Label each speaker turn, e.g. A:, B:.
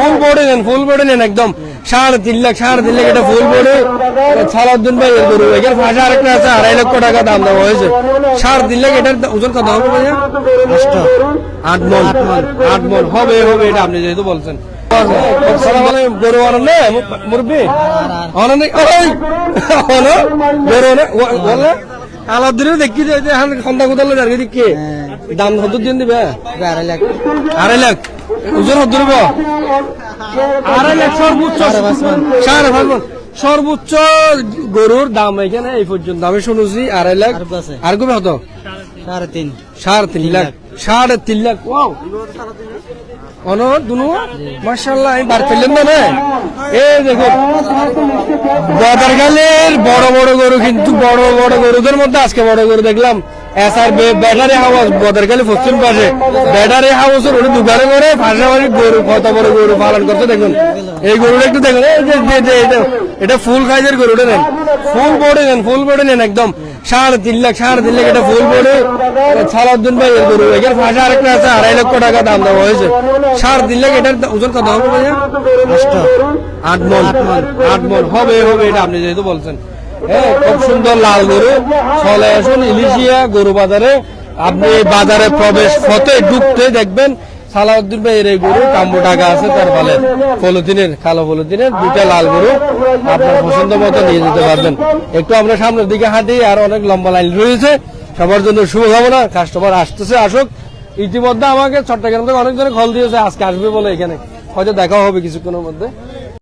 A: Full body নেন, full body নেন একদম। সাড়ে তিন লাখ, সাড়ে তিন লাখ এটা ফুল বডি সালাউদ্দিন ভাই এর গরু এখানে পাশে আরেকটা আছে, আড়াই লক্ষ টাকা দাম দেওয়া হয়েছে। সাড়ে তিন লাখ, এটার ওজন কত হবে ভাইয়া? আট মন আট মন হবে হবে, এটা আপনি যেহেতু বলছেন। গরু আনেন না মুরব্বী? আনেন ওই গরু আনে বলে দেখি যে এখন খন্দা কোদালো যার দিকে দাম কত দিন দিবে?
B: আড়াই লাখ।
A: আড়াই লাখ। ওজন কত দিব? আড়াই লাখ সর্বোচ্চ।
B: সাড়ে পাঁচ
A: গরুর দাম এখানে এই পর্যন্ত। আমি শুনেছি আড়াই লাখ।
B: আর।
A: কবে হতো?
B: সাড়ে তিন।
A: সাড়ে তিন লাখ। সাড়ে তিন লাখ। অন দুনু মার্শাল্লাহ আমি বার না এই বদারগালের বড় বড় বড় বড় গরুদের মধ্যে আজকে বড় গরু দেখলাম। এসআর ব্যাটারি হাউস বদারগালি পশ্চিম পাশে। ব্যাটারি হাউসের ওটা দোকানে করে পাশাপাশি গরু কত বড় গরু পালন করতে দেখুন। এই গরুটা একটু দেখুন। এই যে- যে- যে এটা- এটা ফুল সাইজের গরুটা নেন। ফুল বডি নেন ফুল বডি নেন একদম। সাড়ে তিন লাখ সাড়ে তিন লাখ এটা ফুল বডি সালাউদ্দিন ভাই এর গরু। এখানে পাশে আরেকটা আছে আড়াই লক্ষ টাকা দাম দেওয়া হয়েছে। সাড়ে তিন লাখ এটার ওজন কত হবে ভাইয়া? আট মন আট মন। হবে হবে এটা আপনি যেহেতু বলছেন। খুব সুন্দর লাল গরু। চলে আসুন ইলিশিয়া গরু বাজারে। আপনি বাজারে প্রবেশ পথে ঢুকতে দেখবেন সালাউদ্দিন ভাই, এর এই গরু, কাম্বো টাকা আছে, তার ফলে পলিথিনের, কালো পলিথিনের দুটা লাল গরু আপনার পছন্দ মতো নিয়ে যেতে পারবেন। একটু আমরা সামনের দিকে হাঁটি, আর অনেক লম্বা লাইন রয়েছে। সবার জন্য শুভকামনা, কাস্টমার আসতেছে, আসুক। ইতিমধ্যে আমাকে চট্টগ্রাম থেকে অনেকজনে কল দিয়েছে, আজকে আসবে বলে এখানে। হয়তো দেখা হবে কিছুক্ষণের মধ্যে।